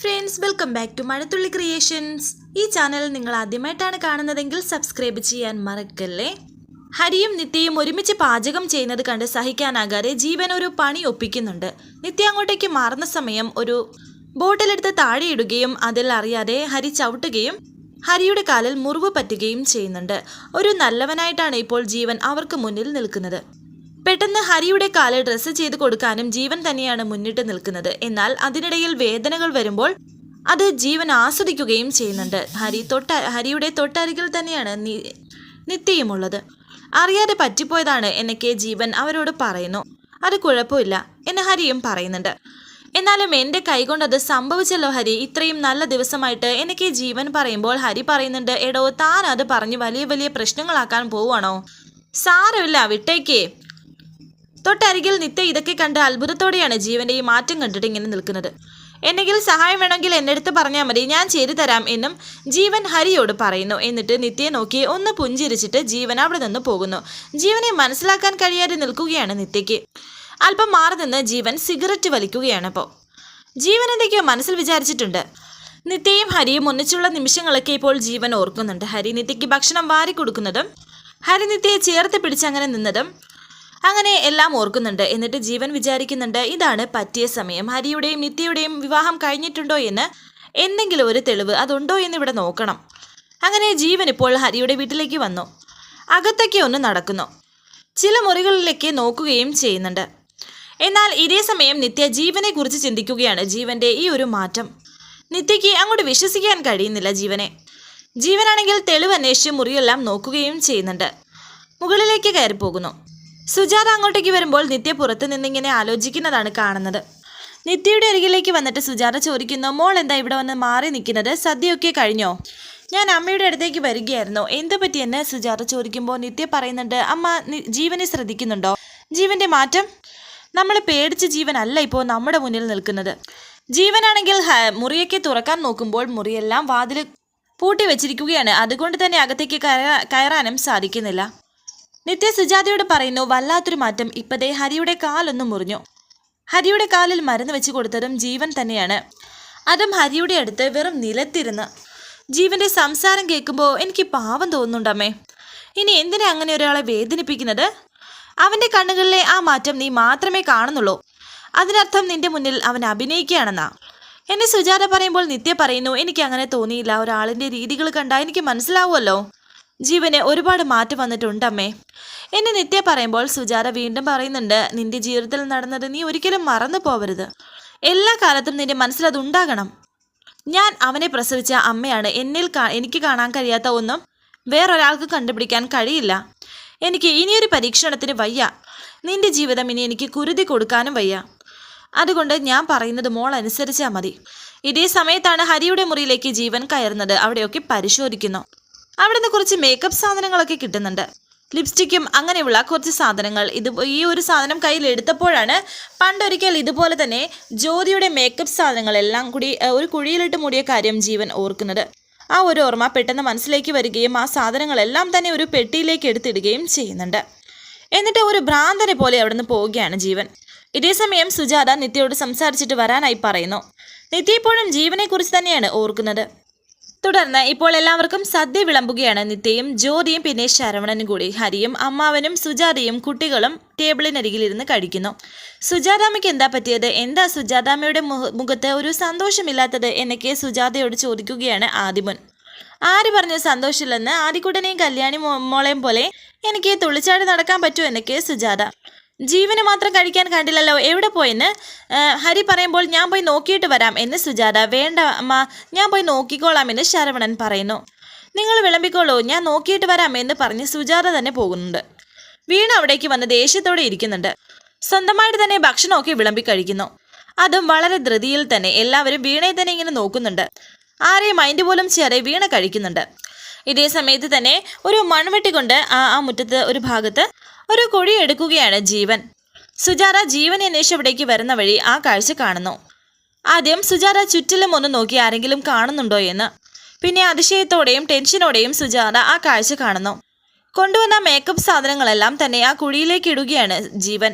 Friends welcome back to Mazhathulli creations ഈ channel നിങ്ങൾ ആദ്യമായിട്ടാണ് കാണുന്നതെങ്കിൽ സബ്സ്ക്രൈബ് ചെയ്യാൻ മറക്കല്ലേ? ഹരിയും നിത്യയും ഒരുമിച്ച് പാചകം ചെയ്യുന്നത് കണ്ട് സഹിക്കാനാകാതെ ജീവൻ ഒരു പണി ഒപ്പിക്കുന്നുണ്ട്. നിത്യ അങ്ങോട്ടേക്ക് മാറുന്ന സമയം ഒരു ബോട്ടിലെടുത്ത് താഴെയിടുകയും അതിൽ അറിയാതെ ഹരി ചവിട്ടുകയും ഹരിയുടെ കാലിൽ മുറിവ് പറ്റുകയും ചെയ്യുന്നുണ്ട്. ഒരു നല്ലവനായിട്ടാണ് ഇപ്പോൾ ജീവൻ അവർക്ക് മുന്നിൽ നിൽക്കുന്നത്. പെട്ടെന്ന് ഹരിയുടെ കാൽ ഡ്രസ്സ് ചെയ്ത് കൊടുക്കാനും ജീവൻ തന്നെയാണ് മുന്നിട്ട് നിൽക്കുന്നത്. എന്നാൽ അതിനിടയിൽ വേദനകൾ വരുമ്പോൾ അത് ജീവൻ ആസ്വദിക്കുകയും ചെയ്യുന്നുണ്ട്. ഹരി തൊട്ട ഹരിയുടെ തൊട്ടരികിൽ തന്നെയാണ് നിത്യയുമുള്ളത്. അറിയാതെ പറ്റിപ്പോയതാണ് എന്നൊക്കെ ജീവൻ അവരോട് പറയുന്നു. അത് കുഴപ്പമില്ല എന്ന് ഹരിയും പറയുന്നുണ്ട്. എന്നാലും എന്റെ കൈകൊണ്ട് അത് സംഭവിച്ചല്ലോ ഹരി. ഇത്രയും നല്ല ദിവസമായിട്ട് എനിക്ക് ജീവൻ പറയുമ്പോൾ ഹരി പറയുന്നുണ്ട് എടോ താൻ അത് പറഞ്ഞ് വലിയ വലിയ പ്രശ്നങ്ങളാക്കാൻ പോവാണോ സാരമില്ല വിട്ടേക്കേ. തൊട്ടരികിൽ നിത്യ ഇതൊക്കെ കണ്ട് അത്ഭുതത്തോടെയാണ് ജീവന്റെ ഈ മാറ്റം കണ്ടിട്ട് ഇങ്ങനെ നിൽക്കുന്നത്. എന്തെങ്കിലും സഹായം വേണമെങ്കിൽ എന്റെ അടുത്ത് പറഞ്ഞാൽ മതി ഞാൻ ചെയ്തു തരാം എന്നും ജീവൻ ഹരിയോട് പറയുന്നു. എന്നിട്ട് നിത്യയെ നോക്കി ഒന്ന് പുഞ്ചിരിച്ചിട്ട് ജീവൻ അവിടെ നിന്ന് പോകുന്നു. ജീവനെ മനസ്സിലാക്കാൻ കഴിയാതെ നിൽക്കുകയാണ് നിത്യയ്ക്ക്. അല്പം മാറി നിന്ന് ജീവൻ സിഗരറ്റ് വലിക്കുകയാണ് അപ്പോൾ ജീവൻ എന്തൊക്കെയോ മനസ്സിൽ വിചാരിച്ചിട്ടുണ്ട്. നിത്യയും ഹരിയും ഒന്നിച്ചുള്ള നിമിഷങ്ങളൊക്കെ ഇപ്പോൾ ജീവൻ ഓർക്കുന്നുണ്ട്. ഹരി നിത്യയ്ക്ക് ഭക്ഷണം വാരി കൊടുക്കുന്നതും ഹരി നിത്യയെ ചേർത്ത് പിടിച്ചങ്ങനെ നിന്നതും അങ്ങനെ എല്ലാം ഓർക്കുന്നുണ്ട്. എന്നിട്ട് ജീവൻ വിചാരിക്കുന്നുണ്ട് ഇതാണ് പറ്റിയ സമയം. ഹരിയുടെയും നിത്യയുടെയും വിവാഹം കഴിഞ്ഞിട്ടുണ്ടോ എന്ന് എന്തെങ്കിലും ഒരു തെളിവ് അതുണ്ടോ എന്ന് ഇവിടെ നോക്കണം. അങ്ങനെ ജീവൻ ഇപ്പോൾ ഹരിയുടെ വീട്ടിലേക്ക് വന്നു. അകത്തൊക്കെ ഒന്ന് നടക്കുന്നു. ചില മുറികളിലേക്ക് നോക്കുകയും ചെയ്യുന്നുണ്ട്. എന്നാൽ ഇതേ സമയം നിത്യ ജീവനെ കുറിച്ച് ചിന്തിക്കുകയാണ്. ജീവന്റെ ഈ ഒരു മാറ്റം. നിത്യയ്ക്ക് അങ്ങോട്ട് വിശ്വസിക്കാൻ കഴിയുന്നില്ല ജീവനെ. ജീവനാണെങ്കിൽ തെളിവ് അന്വേഷിച്ച് മുറിയെല്ലാം നോക്കുകയും ചെയ്യുന്നുണ്ട്. മുകളിലേക്ക് കയറി പോകുന്നു സുജാത അങ്ങോട്ടേക്ക് വരുമ്പോൾ നിത്യ പുറത്ത് നിന്നിങ്ങനെ ആലോചിക്കുന്നതാണ് കാണുന്നത്. നിത്യയുടെ അരികിലേക്ക് വന്നിട്ട് സുജാത ചോദിക്കുന്നു മോൾ എന്താ ഇവിടെ വന്ന് മാറി നിൽക്കുന്നത്? സദ്യയൊക്കെ കഴിഞ്ഞോ? ഞാൻ അമ്മയുടെ അടുത്തേക്ക് വരികയായിരുന്നു. എന്ത് പറ്റിയെന്ന് സുജാത ചോദിക്കുമ്പോൾ നിത്യ പറയുന്നുണ്ട് അമ്മ ജീവനെ ശ്രദ്ധിക്കുന്നുണ്ടോ? ജീവന്റെ മാറ്റം? നമ്മൾ പേടിച്ച ജീവനല്ല ഇപ്പോൾ നമ്മുടെ മുന്നിൽ നിൽക്കുന്നത്. ജീവനാണെങ്കിൽ മുറിയൊക്കെ തുറക്കാൻ നോക്കുമ്പോൾ മുറിയെല്ലാം വാതിൽ പൂട്ടി വെച്ചിരിക്കുകയാണ് അതുകൊണ്ട് തന്നെ അകത്തേക്ക് കയറാനും സാധിക്കുന്നില്ല. നിത്യ സുജാതയോട് പറയുന്നു വല്ലാത്തൊരു മാറ്റം. ഇപ്പതേ ഹരിയുടെ കാലൊന്നും മുറിഞ്ഞു. ഹരിയുടെ കാലിൽ മരുന്ന് വെച്ച് കൊടുത്തതും ജീവൻ തന്നെയാണ്. അതും ഹരിയുടെ അടുത്ത് വെറും നിലത്തിരുന്ന്. ജീവന്റെ സംസാരം കേൾക്കുമ്പോൾ എനിക്ക് പാവം തോന്നുന്നുണ്ടമ്മേ. ഇനി എന്തിനാ അങ്ങനെ ഒരാളെ വേദനിപ്പിക്കുന്നത്? അവന്റെ കണ്ണുകളിലെ ആ മാറ്റം നീ മാത്രമേ കാണുന്നുള്ളൂ. അതിനർത്ഥം നിന്റെ മുന്നിൽ അവൻ അഭിനയിക്കുകയാണെന്നാ. എന്നെ സുജാത പറയുമ്പോൾ നിത്യ പറയുന്നു എനിക്ക് അങ്ങനെ തോന്നിയില്ല. ഒരാളിന്റെ രീതികൾ കണ്ടാൽ എനിക്ക് മനസ്സിലാവുമല്ലോ. ജീവന് ഒരുപാട് മാറ്റം വന്നിട്ടുണ്ടമ്മേ. എന്നെ നിത്യ പറയുമ്പോൾ സുജാത വീണ്ടും പറയുന്നുണ്ട് നിന്റെ ജീവിതത്തിൽ നടന്നത് നീ ഒരിക്കലും മറന്നു പോവരുത്. എല്ലാ കാലത്തും നിന്റെ മനസ്സിൽ അതുണ്ടാകണം ഞാൻ അവനെ പ്രസവിച്ച അമ്മയാണ്. എന്നിൽ എനിക്ക് കാണാൻ കഴിയാത്ത ഒന്നും വേറൊരാൾക്ക് കണ്ടുപിടിക്കാൻ കഴിയില്ല. എനിക്ക് ഇനിയൊരു പരീക്ഷണത്തിന് വയ്യ. നിന്റെ ജീവിതം ഇനി എനിക്ക് കുരുതി കൊടുക്കാനും വയ്യ. അതുകൊണ്ട് ഞാൻ പറയുന്നത് മോൾ അനുസരിച്ചാൽ മതി. ഇതേ സമയത്താണ് ഹരിയുടെ മുറിയിലേക്ക് ജീവൻ കയറുന്നത്. അവിടെയൊക്കെ പരിശോധിക്കുന്നു. അവിടുന്ന് കുറച്ച് മേക്കപ്പ് സാധനങ്ങളൊക്കെ കിട്ടുന്നുണ്ട്. ലിപ്സ്റ്റിക്കും അങ്ങനെയുള്ള കുറച്ച് സാധനങ്ങൾ. ഇത് ഈ ഒരു സാധനം കയ്യിൽ എടുത്തപ്പോഴാണ് പണ്ടൊരിക്കൽ ഇതുപോലെ തന്നെ ജ്യോതിയുടെ മേക്കപ്പ് സാധനങ്ങളെല്ലാം കൂടി ഒരു കുഴിയിലിട്ട് മൂടിയ കാര്യം ജീവൻ ഓർക്കുന്നത്. ആ ഒരു ഓർമ്മ പെട്ടെന്ന് മനസ്സിലേക്ക് വരികയും ആ സാധനങ്ങളെല്ലാം തന്നെ ഒരു പെട്ടിയിലേക്ക് എടുത്തിടുകയും ചെയ്യുന്നുണ്ട്. എന്നിട്ട് ഒരു ഭ്രാന്തനെ പോലെ അവിടുന്ന് പോവുകയാണ് ജീവൻ. ഇതേസമയം സുജാത നിത്യയോട് സംസാരിച്ചിട്ട് വരാനായി പറയുന്നു. നിത്യ ഇപ്പോഴും ജീവനെക്കുറിച്ച് തന്നെയാണ് ഓർക്കുന്നത്. തുടർന്ന് ഇപ്പോൾ എല്ലാവർക്കും സദ്യ വിളമ്പുകയാണ് നിത്യയും ജ്യോതിയും പിന്നെ ശരവണനും കൂടി. ഹരിയും അമ്മാവനും സുജാതയും കുട്ടികളും ടേബിളിനരികിലിരുന്ന് കഴിക്കുന്നു. സുജാതാമ്മയ്ക്ക് എന്താ പറ്റിയത്? എന്താ സുജാതാമ്മയുടെ മുഖ- മുഖത്ത് ഒരു സന്തോഷമില്ലാത്തത് എന്നൊക്കെ സുജാതയോട് ചോദിക്കുകയാണ് ആദിമുൻ. ആര് പറഞ്ഞു സന്തോഷമില്ലെന്ന്? ആദിക്കുട്ടനെയും കല്യാണി മോളെയും പോലെ എനിക്ക് തുള്ളിച്ചാടി നടക്കാൻ പറ്റുമോ എന്നൊക്കെ സുജാത. ജീവന് മാത്രം കഴിക്കാൻ കണ്ടില്ലല്ലോ. എവിടെ പോയെന്ന്? ഹരി പറയുമ്പോൾ ഞാൻ പോയി നോക്കിയിട്ട് വരാം എന്ന് സുജാത. വേണ്ട അമ്മ ഞാൻ പോയി നോക്കിക്കോളാം എന്ന് ശരവണൻ പറയുന്നു. നിങ്ങൾ വിളമ്പിക്കോളൂ ഞാൻ നോക്കിയിട്ട് വരാം എന്ന് പറഞ്ഞ് സുജാത തന്നെ പോകുന്നുണ്ട്. വീണ അവിടേക്ക് വന്ന് ദേഷ്യത്തോടെ ഇരിക്കുന്നുണ്ട്. സ്വന്തമായിട്ട് തന്നെ ഭക്ഷണമൊക്കെ വിളമ്പി കഴിക്കുന്നു. അതും വളരെ ധൃതിയിൽ തന്നെ എല്ലാവരും വീണയെ തന്നെ ഇങ്ങനെ നോക്കുന്നുണ്ട്. ആരെയും മൈൻഡ് പോലും ചെയ്യാതെ വീണ കഴിക്കുന്നുണ്ട്. ഇതേ സമയത്ത് തന്നെ ഒരു മൺവെട്ടി കൊണ്ട് ആ ആ മുറ്റത്ത് ഒരു ഭാഗത്ത് ഒരു കുഴി എടുക്കുകയാണ് ജീവൻ. സുജാത ജീവൻ അന്വേഷിച്ച് അവിടേക്ക് വരുന്ന വഴി ആ കാഴ്ച കാണുന്നു. ആദ്യം സുജാത ചുറ്റിലും ഒന്ന് നോക്കി ആരെങ്കിലും കാണുന്നുണ്ടോ എന്ന്. പിന്നെ അതിശയത്തോടെയും ടെൻഷനോടെയും സുജാത ആ കാഴ്ച കാണുന്നു. കൊണ്ടുവന്ന മേക്കപ്പ് സാധനങ്ങളെല്ലാം തന്നെ ആ കുഴിയിലേക്ക് ഇടുകയാണ് ജീവൻ.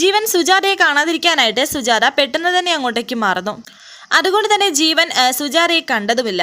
ജീവൻ സുജാതയെ കാണാതിരിക്കാനായിട്ട് സുജാത പെട്ടെന്ന് തന്നെ അങ്ങോട്ടേക്ക് മാറുന്നു. അതുകൊണ്ട് തന്നെ ജീവൻ സുജാതയെ കണ്ടതുമില്ല.